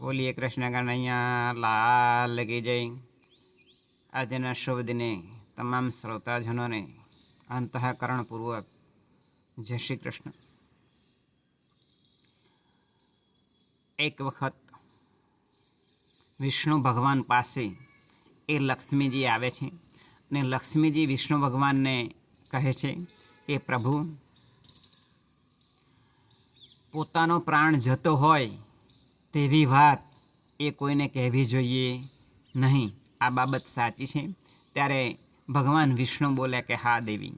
બોલીએ કૃષ્ણ કનૈયા, લાલ કી જય આજના શુભ દિને તમામ શ્રોતાજનોને અંતઃકરણપૂર્વક જય શ્રી કૃષ્ણ. એક વખત વિષ્ણુ ભગવાન પાસે એ લક્ષ્મીજી આવે છે અને લક્ષ્મીજી વિષ્ણુ ભગવાનને કહે છે કે પ્રભુ, પોતાનો પ્રાણ જતો હોય તેવી વાત એ કોઈને કહેવી જોઈએ? નહીં, આ બાબત સાચી છે. ત્યારે ભગવાન વિષ્ણુ બોલે કે, હા, દેવી.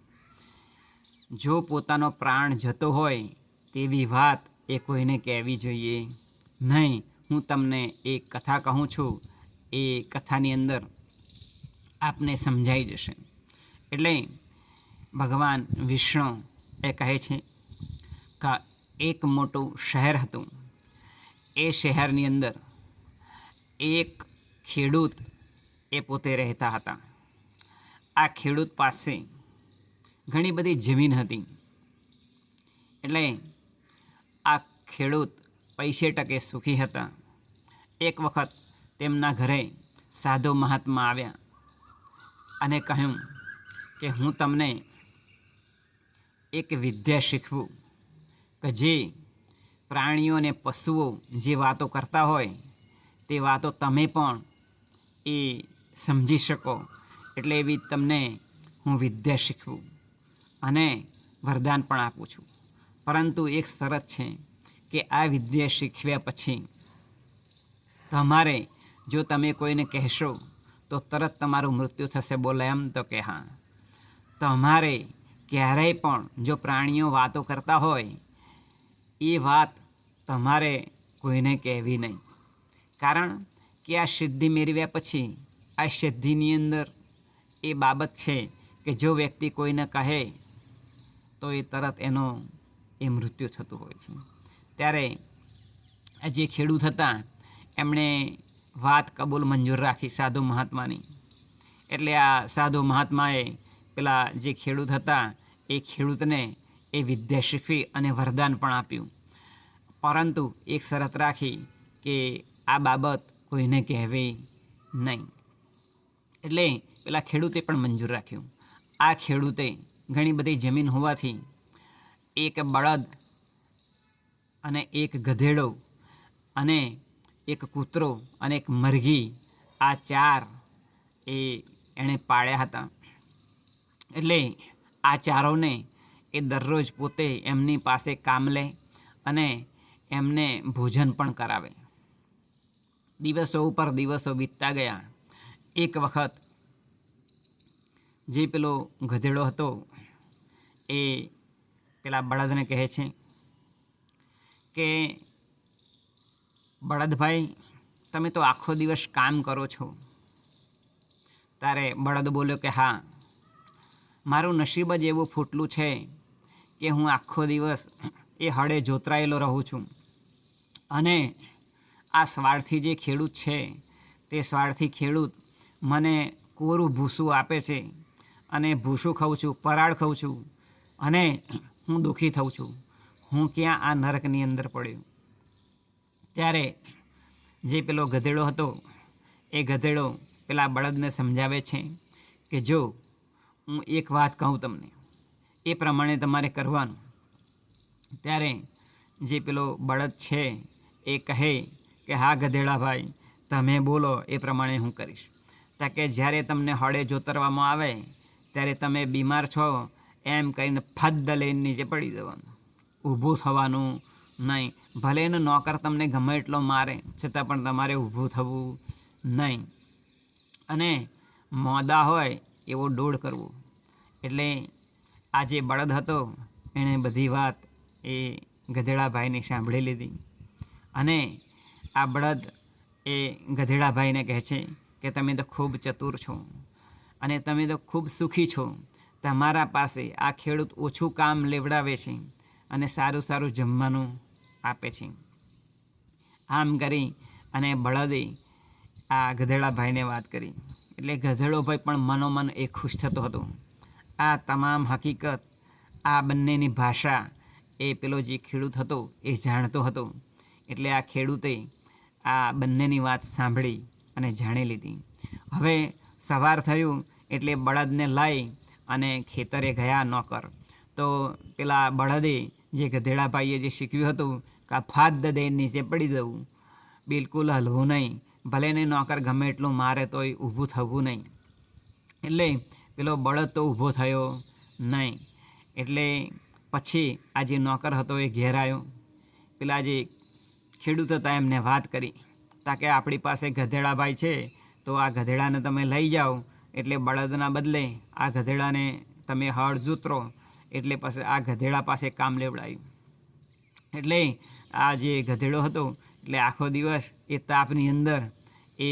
જો પોતાનો પ્રાણ જતો હોય, તેવી વાત એ કોઈને કહેવી જોઈએ? નહીં, હું તમને એક કથા કહું છું. એ કથાની અંદર આપને સમજાઈ જશે. એટલે ભગવાન વિષ્ણુ એ કહે છે કે, એક મોટું શહેર હતું. એ શહેરની અંદર એક ખેડૂત એ પોતે રહેતા હતા. આ ખેડૂત પાસે ઘણી બધી જમીન હતી. એટલે આ ખેડૂત પૈસે ટકે સુખી હતા. એક વખત તેમના ઘરે સાધુ મહાત્મા આવ્યા અને કહ્યું કે હું તમને એક વિદ્યા શીખવું કે જે પ્રાણીઓ અને પશુઓ જે વાતો કરતા હોય, તે વાતો તમે પણ એ સમજી શકો. એટલે એવી તમને હું વિદ્યા શીખવું અને વરદાન પણ આપું છું. પરંતુ એક શરત છે કે આ વિદ્યા શીખવ્યા પછી તમારે જો તમે કોઈને કહેશો, તો તરત તમારું મૃત્યુ થશે બોલે એમ તો કે હા. તમારે ક્યારેય પણ જો પ્રાણીઓ વાતો કરતા હોય, એ વાત તમારે કોઈને કહેવી નહીં. કારણ કે આ સિદ્ધિ મેળવ્યા પછી, આ સિદ્ધિની અંદર એ બાબત છે કે જો વ્યક્તિ કોઈને કહે, તો એ તરત એનો, એ મૃત્યુ થતું હોય છે. ત્યારે આ જે ખેડૂત હતા, એમણે વાત કબૂલ મંજૂર રાખી સાધુ મહાત્માની. એટલે આ સાધુ મહાત્માએ પેલા જે ખેડૂત હતા, એ ખેડૂતને એ વિદ્યા શીખવી અને વરદાન પણ આપ્યું. પરંતુ એક શરત રાખી કે આ બાબત કોઈને કહેવી નહીં. એટલે પેલા ખેડૂતે પણ મંજૂર રાખ્યું. આ ખેડૂતે ઘણી બધી જમીન હોવાથી એક બળદ અને એક ગધેડો અને એક કૂતરો અને એક મરઘી આ ચાર એ એણે પાળ્યા હતા. એટલે આ ચારોને એ દરરોજ પોતે એમની પાસે કામ લે અને એમને ભોજન પણ કરાવે. દિવસો ઉપર દિવસો વીતતા ગયા. એક વખત જે પેલો ગધેડો હતો, એ પેલા બળદને કહે છે કે, બળદભાઈ, તમે તો આખો દિવસ કામ કરો છો. તારે બળદ બોલ્યો કે, હા, મારું નસીબ જ એવું ફૂટલું છે કે હું આખો દિવસ એ હળે જોતરાયેલો રહું છું. અને આ સ્વાર્થી જે ખેડૂત છે, તે સ્વાર્થી ખેડૂત મને કોરું ભૂસું આપે છે અને ભૂસું ખાઉં છું, પરાળ ખાઉં છું અને હું દુઃખી થઉં છું. હું ક્યાં આ નરકની અંદર પડ્યો? ત્યારે જે પેલો ગધેડો હતો, એ ગધેડો પેલા બળદને સમજાવે છે કે જો, હું એક વાત કહું તમને, એ પ્રમાણે તમારે કરવાનું. ત્યારે જે પેલો બળદ છે એ કહે કે, હા ગધેડાભાઈ, તમે બોલો, એ પ્રમાણે હું કરીશ. તા કે, જ્યારે તમને હળે જોતરવામાં આવે, ત્યારે તમે બીમાર છો, એમ કહીને ફદ્દ લઈને નીચે પડી જવાનું. ઊભું થવાનું નહીં. ભલે એનો નોકર તમને ગમે એટલો મારે, છતાં પણ તમારે ઊભું થવું નહીં. અને મોદા હોય એવો ડોળ કરવો. એટલે આ જે બળદ હતો, એણે બધી વાત એ ગધેડાભાઈને સાંભળી લીધી. અને આ બળદ એ ગધેડાભાઈને કહે છે કે તમે તો ખૂબ ચતુર છો અને તમે તો ખૂબ સુખી છો. તમારા પાસે આ ખેડૂત ઓછું કામ લેવડાવે છે અને સારું સારું જમવાનું આપે છે. આમ કરી અને બળદે આ ગધેડાભાઈને વાત કરી. એટલે ગધેડોભાઈ પણ મનોમન એ ખુશ થતો હતો. આ તમામ હકીકત આ બંનેની ભાષા એ પેલો જે ખેડૂત હતો એ જાણતો હતો. એટલે આ ખેડૂતે આ બંનેની વાત સાંભળી અને જાણી લીધી. હવે સવાર થયું એટલે બળદને લઈ અને ખેતરે ગયા નોકર. તો પેલા બળદે જે ગધેડાભાઈએ જે શીખવ્યું હતું કે આ ફાદ દે નીચે પડી જવું, બિલકુલ હલવું નહીં. ભલે ને નોકર ગમે એટલું મારે તોય ઊભું થવું નહીં. એટલે પેલો બળદ તો ઊભો થયો નહીં. એટલે પછી આ જે નોકર હતો એ ઘેર આવ્યો. પેલા જે ખેડૂત હતા એમને વાત કરી. તાકે આપણી પાસે ગધેડાભાઈ છે, તો આ ગધેડાને તમે લઈ જાઓ, એટલે બળદના બદલે આ ગધેડાને તમે હળ જૂતરો, એટલે પછી આ ગધેડા પાસે કામ લેવડાયું. એટલે આ જે ગધેડો હતો, એટલે આખો દિવસ એ તાપની અંદર એ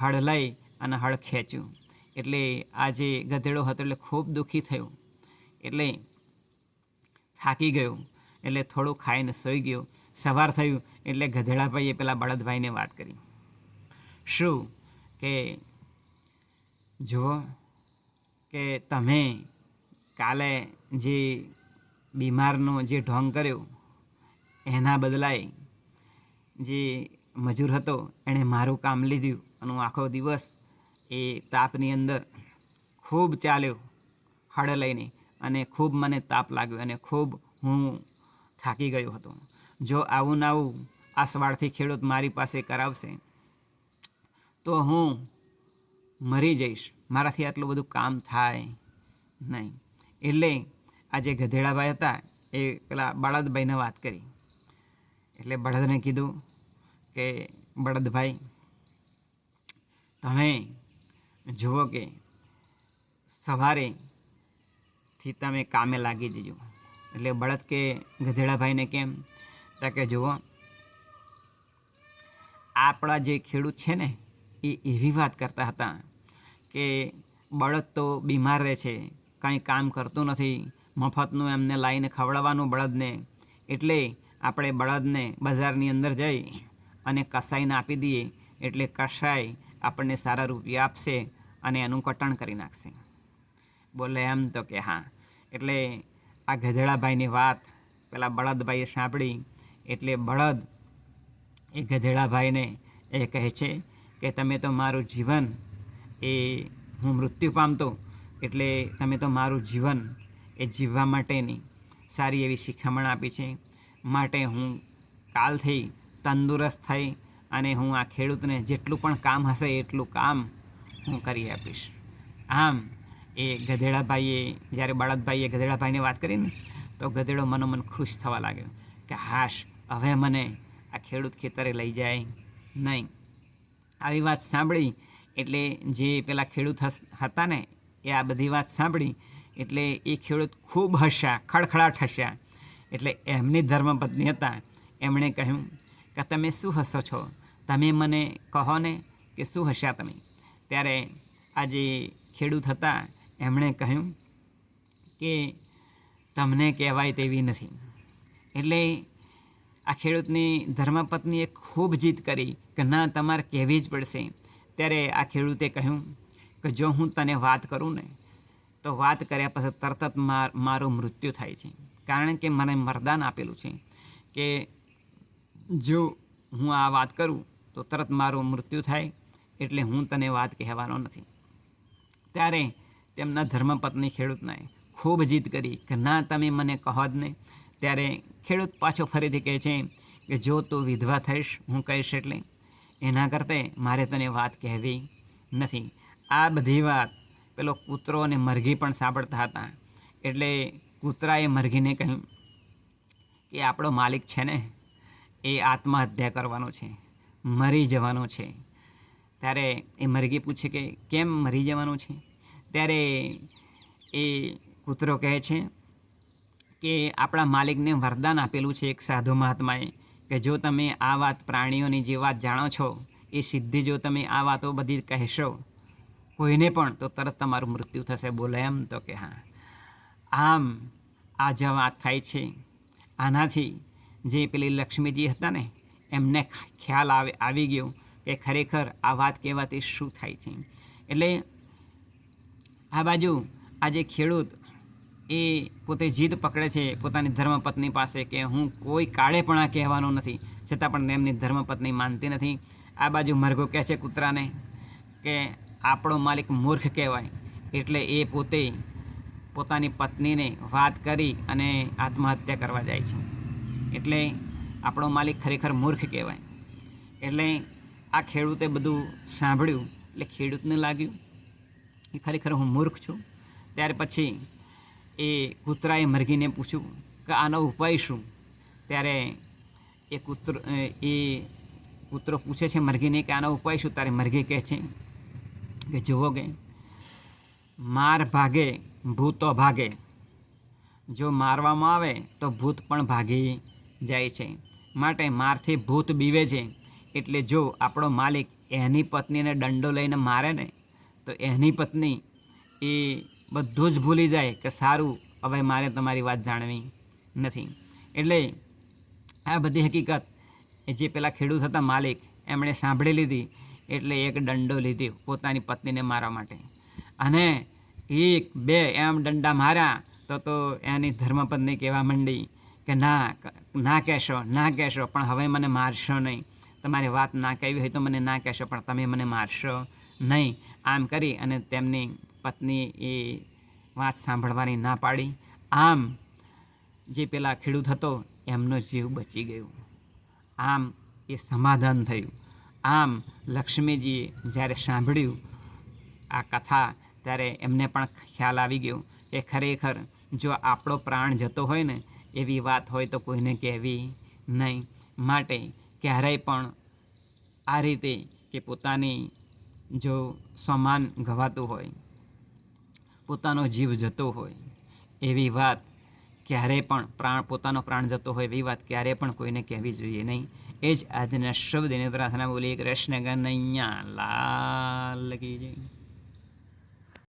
હળ લઈ અને હળ ખેંચ્યું. એટલે આ જે ગધેડો હતો, એટલે ખૂબ દુઃખી થયો. એટલે થાકી ગયો. એટલે થોડું ખાઈને સૂઈ ગયો. સવાર થયું એટલે ગધેડાભાઈએ પેલા બળદભાઈને વાત કરી. શું કે, જુઓ કે તમે કાલે જે બીમારનો જે ઢોંગ કર્યો, એના બદલાય જે મજૂર હતો, એણે મારું કામ લીધું અને આખો દિવસ એ તાપની અંદર ખૂબ ચાલ્યો હળ લઈને અને ખૂબ મને તાપ લાગ્યો અને ખૂબ હું થાકી ગયો હતો. જો આવું ને આવું આ સવારથી ખેડૂત મારી પાસે કરાવશે, તો હું મરી જઈશ. મારાથી આટલું બધું કામ થાય નહીં. એટલે આ જે ગધેડાભાઈ હતા, એ પેલા બળદભાઈને વાત કરી. એટલે બળદને કીધું કે, બળદભાઈ, તમે જુઓ કે સવારેથી તમે કામે લાગી જજો. એટલે બળદ કે, ગધેડાભાઈને કેમ? તો કે જુઓ, આપણા જે ખેડૂત છે ને, એ એવી વાત કરતા હતા કે બળદ તો બીમાર રહે છે, કાંઈ કામ કરતું નથી, મફતનું એમને લાવીને ખવડાવવાનું બળદને, એટલે આપણે બળદને બજારની અંદર જઈ અને કસાઈને આપી દઈએ, એટલે કસાઈ આપણને સારા રૂપિયા આપશે અને એનું કટણ કરી નાખશે. બોલે એમ તો કે હા. એટલે આ ગધેડાભાઈની વાત પેલા બળદભાઈએ સાંભળી એટલે બળદ એ ગધેડાભાઈને એ કહે છે કે તમે તો મારું જીવન એ હું મૃત્યુ પામતો, એટલે તમે તો મારું જીવન એ જીવવા માટેની સારી એવી શિખામણ આપી છે. માટે હું કાલથી તંદુરસ્ત થઈ અને હું આ ખેડૂતને જેટલું પણ કામ હશે એટલું કામ હું કરી આપીશ. આમ એ ગધેડાભાઈએ, જ્યારે બળદભાઈએ ગધેડાભાઈને વાત કરીને તો ગધેડો મનોમન ખુશ થવા લાગ્યો કે હાશ હવે મને આ ખેડૂત ખેતરે લઈ જાય નહીં. આવી વાત સાંભળી એટલે જે પેલા ખેડૂત હતા ને, એ આ બધી વાત સાંભળી એટલે એ ખેડૂત ખૂબ હસ્યા, ખડખડાટ હસ્યા. એટલે એમની ધર્મપત્ની હતા, એમણે કહ્યું કે તમે શું હસો છો? તમે મને કહો ને કે શું હસ્યા તમે? ત્યારે આ જે ખેડૂત હતા, એમણે કહ્યું કે તમને કહેવાય તેવી નથી. એટલે આ ખેડૂતની ધર્મપત્નીએ ખૂબ જીદ કરી કે ના, તમારે કહેવી જ પડશે. ત્યારે આ ખેડૂતે કહ્યું કે જો હું તને વાત કરું ને, તો વાત કર્યા પછી તરત જ માર મૃત્યુ થાય છે. કારણ કે મને મરદાન આપેલું છે કે જો હું આ વાત કરું, તો તરત મારું મૃત્યુ થાય એટલે હું તને વાત કહેવાનો નથી. ત્યારે તેમના ધર્મપત્ની ખેડૂતને ખૂબ જીદ કરી કે ના, તમે મને કહો જ નહીં ત્યારે ખેડૂત પાછો ફરીથી કહે છે કે, જો તું વિધવા થઈશ, હું કહીશ એટલે, એના કરતાં મારે તને વાત કહેવી નથી. આ બધી વાત પેલો કૂતરો અને મરઘી પણ સાંભળતા હતા. એટલે કૂતરાએ મરઘીને કહ્યું કે, આપણો માલિક છે ને, એ આત્મહત્યા કરવાનો છે, મરી જવાનો છે. ત્યારે એ મરઘી પૂછે કે, કેમ મરી જવાનું છે? ત્યારે એ કૂતરો કહે છે કે આપણા માલિકને વરદાન આપેલું છે એક સાધુ મહાત્માએ, કે જો તમે આ વાત પ્રાણીઓની જે વાત જાણો છો, એ સિદ્ધિ જો તમે આ વાતો બધી કહેશો, કોઈને પણ તો તરત તમારું મૃત્યુ થશે. બોલે એમ તો કે હા. આમ આ જે વાત થાય છે. આનાથી જે પેલી લક્ષ્મીજી હતા ને, એમને ખ્યાલ આવે, આવી ગયો કે ખરેખર આ વાત કહેવાથી શું થાય છે. એટલે આ બાજુ આજે ખેડૂત એ પોતે જીદ પકડે છે પોતાની ધર્મપત્ની પાસે કે હું કોઈ કાળે પણ આ કહેવાનો નથી, છતાં પણ એમની ધર્મપત્ની માનતી નથી. આ બાજુ મરઘો કહે છે કૂતરાને કે આપણો માલિક મૂર્ખ કહેવાય, એટલે એ પોતે પોતાની પત્નીને વાત કરી અને આત્મહત્યા કરવા જાય છે. એટલે આપણો માલિક ખરેખર મૂર્ખ કહેવાય. એટલે આ ખેડૂતે બધું સાંભળ્યું, એટલે ખેડૂતને લાગ્યું કે ખરેખર હું મૂર્ખ છું. ત્યાર પછી એ કૂતરાએ મરઘીને પૂછ્યું કે આનો ઉપાય શું? ત્યારે એ કૂતરો એ કૂતરો પૂછે છે મરઘીને કે આનો ઉપાય શું? ત્યારે મરઘી કહે છે કે જુઓ કે માર ભાગે, ભૂતો ભાગે. જો મારવામાં આવે તો ભૂત પણ ભાગી જાય છે. માટે મારથી ભૂત બીવે છે. એટલે જો આપણો માલિક એની પત્નીને દંડો લઈને મારે ને, તો એની પત્ની એ બધું જ ભૂલી જાય કે સારું, હવે મારે તમારી વાત જાણવી નથી. એટલે આ બધી હકીકત એ જે પેલા ખેડૂત હતા માલિક, એમણે સાંભળી લીધી, એટલે એક દંડો લીધી પોતાની પત્નીને મારવા માટે. અને એક, બે, એમ દંડા માર્યા તો તો એની ધર્મપત્ની કહેવા માંડી કે ના ના કહેશો ના કહેશો, પણ હવે મને મારશો નહીં. તમારી વાત ના કહેવી હોય તો મને ના કહેશો, પણ તમે મને મારશો નહીં. આમ કરી અને તેમની પત્ની એ વાત સાંભળવાની ના પાડી. આમ જે પેલા ખેડૂત હતો, એમનો જીવ બચી ગયો. આમ એ સમાધાન થયું. આમ લક્ષ્મીજીએ જ્યારે સાંભળ્યું આ કથા, ત્યારે એમને પણ ખ્યાલ આવી ગયો કે ખરેખર જો આપણો પ્રાણ જતો હોય ને, એવી વાત હોય તો કોઈને કહેવી નહીં. માટે ક્યારેય પણ આ રીતે કે પોતાની જો સમાન ગવાતું હોય પોતાનો જીવ જતો હોય, એવી વાત ક્યારેય પણ પ્રાણ, પોતાનો પ્રાણ જતો હોય એવી વાત ક્યારેય પણ કોઈને કહેવી જોઈએ નહીં. એ જ આજના શબ્દની પ્રાર્થના બોલી કૃષ્ણ કનૈયા લાલ લગી જય.